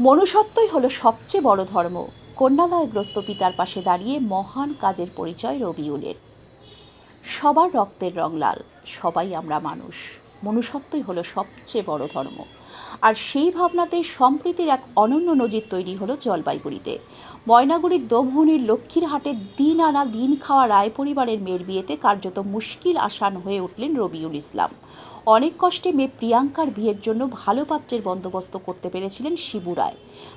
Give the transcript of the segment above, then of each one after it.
মনুষ্যত্বই হলো সবচেয়ে বড় ধর্ম। কন্যালয়গ্রস্ত পিতার পাশে দাঁড়িয়ে মহান কাজের পরিচয় রবিউলের। সবার রক্তের রং লাল, সবাই আমরা মানুষ। মনুষ্যত্বই হলো সবচেয়ে বড় ধর্ম। আর সেই ভাবনাতে সম্প্রীতির এক অনন্য নজির তৈরি হলো জলপাইগুড়িতে। ময়নাগুড়ির দমহনির লক্ষ্মীর হাটের দিন আনা দিন খাওয়া রায় পরিবারের মেয়ের বিয়েতে কার্যত মুশকিল আসান হয়ে উঠলেন রবিউল ইসলাম। অনেক কষ্টে মেয়ে প্রিয়াঙ্কার বিয়ের জন্য ভালো পাত্রের বন্দোবস্ত করতে পেরেছিলেন শিবু রায়।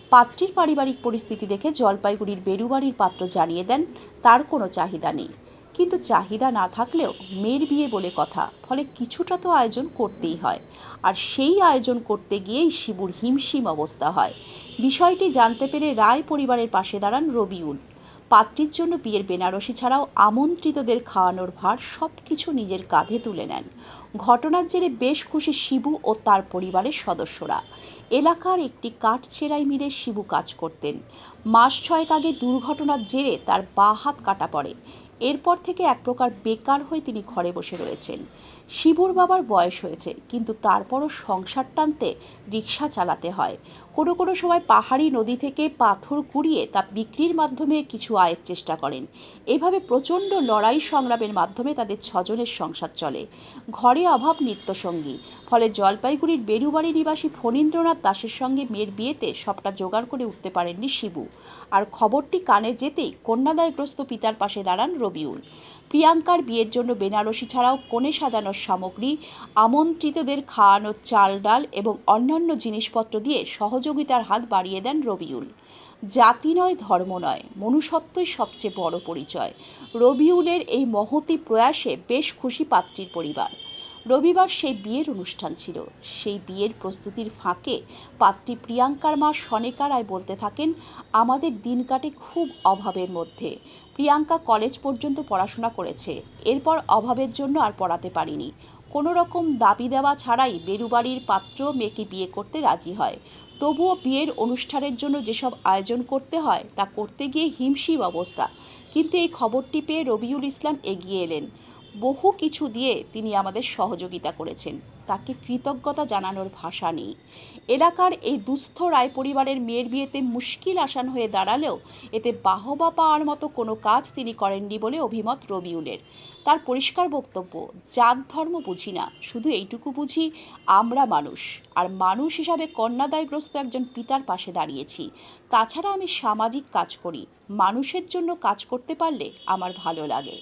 পাত্রীর পারিবারিক পরিস্থিতি দেখে জলপাইগুড়ির বেরুবাড়ির পাত্র জানিয়ে দেন, তার কোনো চাহিদা নেই। কিন্তু চাহিদা না থাকলেও মেয়ের বিয়ে বলে কথা। ফলে কিছুটা তো আয়োজন করতেই হয়। আর সেই আয়োজন করতে গিয়েই শিবুর হিমশিম অবস্থা হয়। বিষয়টি জানতে পেরে রায় পরিবারের পাশে দাঁড়ান রবিউল। পাত্রীর জন্য বিয়ের বেনারসি ছাড়াও আমন্ত্রিতদের খাওয়ানোর ভার সব কিছু নিজের কাঁধে তুলে নেন। ঘটনার জেরে বেশ খুশি শিবু ও তার পরিবারের সদস্যরা। এলাকার একটি কাঠ ছেঁড়াই মিলে শিবু কাজ করতেন। মাস ছয়েক আগে দুর্ঘটনার জেরে তার বা হাত কাটা পড়ে। এরপর থেকে এক প্রকার বেকার হয়ে তিনি ঘরে বসে রয়েছেন। শিবুর বাবার বয়স হয়েছে, কিন্তু তারপরও সংসার টানতে রিক্সা চালাতে হয়। কোনো কোনো সময় পাহাড়ি নদী থেকে পাথর কুড়িয়ে তা বিক্রির মাধ্যমে কিছু আয়ের চেষ্টা করেন। এভাবে প্রচণ্ড লড়াই সংগ্রামের মাধ্যমে তাদের ছজনের সংসার চলে। ঘরে অভাব নিত্যসঙ্গী, ফলে জলপাইগুড়ির বেরুবাড়ি নিবাসী ফণীন্দ্রনাথ দাসের সঙ্গে মেয়ের বিয়েতে সবটা জোগাড় করে উঠতে পারেননি শিবু। আর খবরটি কানে যেতেই কন্যাদায়গ্রস্ত পিতার পাশে দাঁড়ান রবিউল। প্রিয়াঙ্কার বিয়ের জন্য বেনারসি ছাড়াও কনে সাজানোর সামগ্রী, আমন্ত্রিতদের খাওয়ানো চাল ডাল এবং অন্যান্য জিনিসপত্র দিয়ে সহযোগিতার হাত বাড়িয়ে দেন রবিউল। জাতি নয়, ধর্ম নয়, মনুষ্যত্বই সবচেয়ে বড় পরিচয়। রবিউলের এই মহতি প্রয়াসে বেশ খুশি পাত্রীর পরিবার। রবিবার সেই বিয়ের অনুষ্ঠান ছিল। সেই বিয়ের প্রস্তুতির ফাঁকে পাত্রী প্রিয়াঙ্কার মা সনেকা রায় বলতে থাকেন, আমাদের দিন কাটে খুব অভাবের মধ্যে। প্রিয়াঙ্কা কলেজ পর্যন্ত পড়াশোনা করেছে। এরপর অভাবের জন্য আর পড়াতে পারিনি। কোনো রকম দাবি দেওয়া ছাড়াই বেরুবাড়ির পাত্র মেয়েকে বিয়ে করতে রাজি হয়। তবুও বিয়ের অনুষ্ঠানের জন্য যেসব আয়োজন করতে হয়, তা করতে গিয়ে হিমশিম অবস্থা। কিন্তু এই খবরটি পেয়ে রবিউল ইসলাম এগিয়ে এলেন। বহু কিছু দিয়ে তিনি আমাদের সহযোগিতা করেছেন। তাকে কৃতজ্ঞতা জানানোর ভাষা নেই। এলাকার এই দুস্থ রায় পরিবারের মেয়ের বিয়েতে মুশকিল আসান হয়ে দাঁড়ালেও এতে বাহবা পাওয়ার মতো কোনো কাজ তিনি করেননি বলে অভিমত রবিউলের। তার পরিষ্কার বক্তব্য, জাত ধর্ম বুঝি না, শুধু এইটুকু বুঝি, আমরা মানুষ। আর মানুষ হিসাবে কন্যাদায়গ্রস্ত একজন পিতার পাশে দাঁড়িয়েছি। তাছাড়া আমি সামাজিক কাজ করি। মানুষের জন্য কাজ করতে পারলে আমার ভালো লাগে।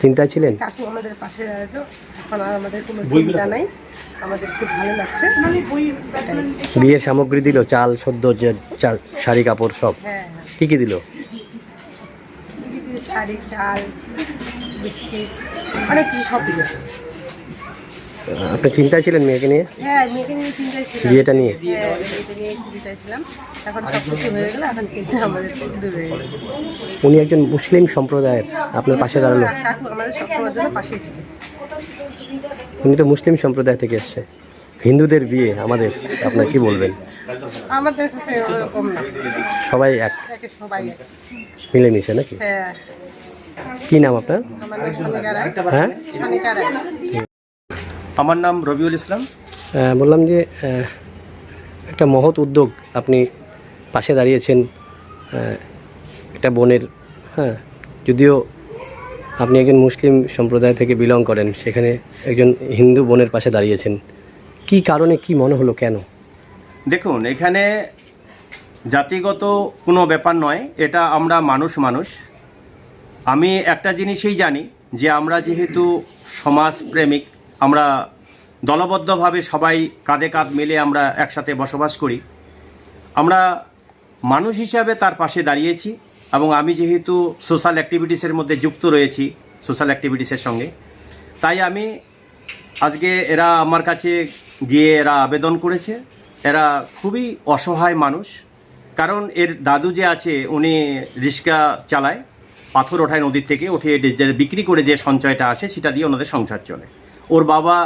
গেছি চিন্তায় ছিলেন? কাকু আমাদের পাশে দাঁড়াল। এখন আর আমাদের কোনো চিন্তা নাই। আমাদের খুব ভালো লাগছে। এটাই। বিয়ের সামগ্রী দিল চাল সদ্য যে চাল শাড়ি কাপড় সব। হ্যাঁ। কি কি দিল? শাড়ি চাল বিস্কিট অনেক কিছু সব দিল। আপনি চিন্তায় ছিলেন মেয়েকে নিয়ে? হ্যাঁ মেয়েকে নিয়ে চিন্তায় ছিলাম। বিয়েটা নিয়ে? হ্যাঁ মেয়েকে নিয়ে চিন্তায় ছিলাম। এখন সব কিছু হয়ে গেলো এখন চিন্তা আমাদের দূর হয়ে গেল। উনি একজন মুসলিম সম্প্রদায়ের আপনার পাশে দাঁড়ানো কাকু আমাদের সবসময়ের জন্য পাশেই থাকে। উনি তো মুসলিম সম্প্রদায় থেকে এসছে। হিন্দুদের বিয়ে আমাদের আপনার কি বলবেন? আমাদের কাছে ওরকম না। সবাই এক সবাই এক। মিলেমিশে নাকি? হ্যাঁ। কি নাম আপনার? হ্যাঁ? আমার নাম রবিউল ইসলাম। বললাম যে একটা মহৎ উদ্যোগ আপনি পাশে দাঁড়িয়েছেন একটা বোনের হ্যাঁ যদিও আপনি একজন মুসলিম সম্প্রদায় থেকে বিলং করেন সেখানে একজন হিন্দু বোনের পাশে দাঁড়িয়েছেন। কি কারণে কি মনে হলো কেন? দেখুন এখানে জাতিগত কোনো ব্যাপার নয় এটা আমরা মানুষ মানুষ। আমি একটা জিনিসই জানি যে আমরা যেহেতু সমাজপ্রেমিক আমরা দলবদ্ধভাবে সবাই কাঁধে কাঁধ মিলে আমরা একসাথে বসবাস করি। আমরা মানুষ হিসাবে তার পাশে দাঁড়িয়েছি এবং আমি যেহেতু সোশ্যাল অ্যাক্টিভিটিসের মধ্যে যুক্ত রয়েছি, সোশ্যাল অ্যাক্টিভিটিসের সঙ্গে, তাই আমি আজকে এরা আমার কাছে গিয়ে এরা আবেদন করেছে। এরা খুবই অসহায় মানুষ, কারণ এর দাদু যে আছে, উনি রিক্সা চালায়, পাথর ওঠায় নদীর থেকে উঠে বিক্রি করে যে সঞ্চয়টা আসে, সেটা দিয়ে ওনাদের সংসার চলে। ওর বাবা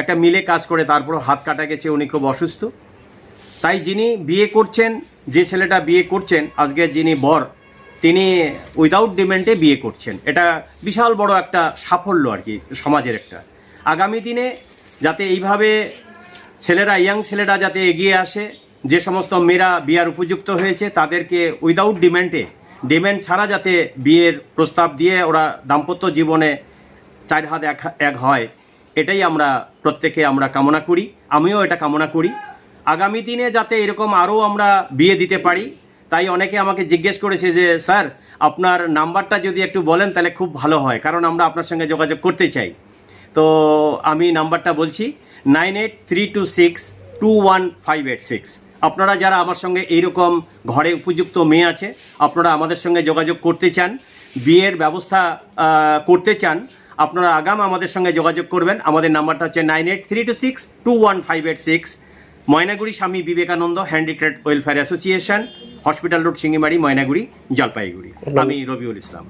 একটা মিলে কাজ করে তারপর হাত কাটা গেছে, উনি খুব অসুস্থ। তাই যিনি বিয়ে করছেন, যে ছেলেটা বিয়ে করছেন, আজকে যিনি বর, তিনি উইদাউট ডিমেন্টে বিয়ে করছেন। এটা বিশাল বড় একটা সাফল্য আর কি, সমাজের একটা। আগামী দিনে যাতে এইভাবে ছেলেরা ইয়াং ছেলেরা যাতে এগিয়ে আসে, যে সমস্ত মেয়েরা বিয়ার উপযুক্ত হয়েছে, তাদেরকে উইদাউট ডিমেন্টে ডিমেন্ট ছাড়া যাতে বিয়ের প্রস্তাব দিয়ে ওরা দাম্পত্য জীবনে চার হাত এক এক হয় এটাই আমরা প্রত্যেকে আমরা কামনা করি, আমিও এটা কামনা করি। আগামী দিনে যাতে এরকম আরও আমরা বিয়ে দিতে পারি, তাই অনেকে আমাকে জিজ্ঞেস করেছে যে, স্যার, আপনার নাম্বারটা যদি একটু বলেন তাহলে খুব ভালো হয়, কারণ আমরা আপনার সঙ্গে যোগাযোগ করতে চাই। তো আমি নাম্বারটা বলছি, nine eight three two six two one five eight six. আপনারা যারা আমার সঙ্গে এইরকম ঘরে উপযুক্ত মেয়ে আছে, আপনারা আমাদের সঙ্গে যোগাযোগ করতে চান, বিয়ের ব্যবস্থা করতে চান আপনারা আগাম আমাদের সঙ্গে যোগাযোগ করবেন। আমাদের নাম্বারটা হচ্ছে nine eight three two six two one five eight six. Maynaguri Swami Vivekananda handicraft welfare association hospital road Singimari Maynaguri Jalpaiguri. আমি রবিউল ইসলাম।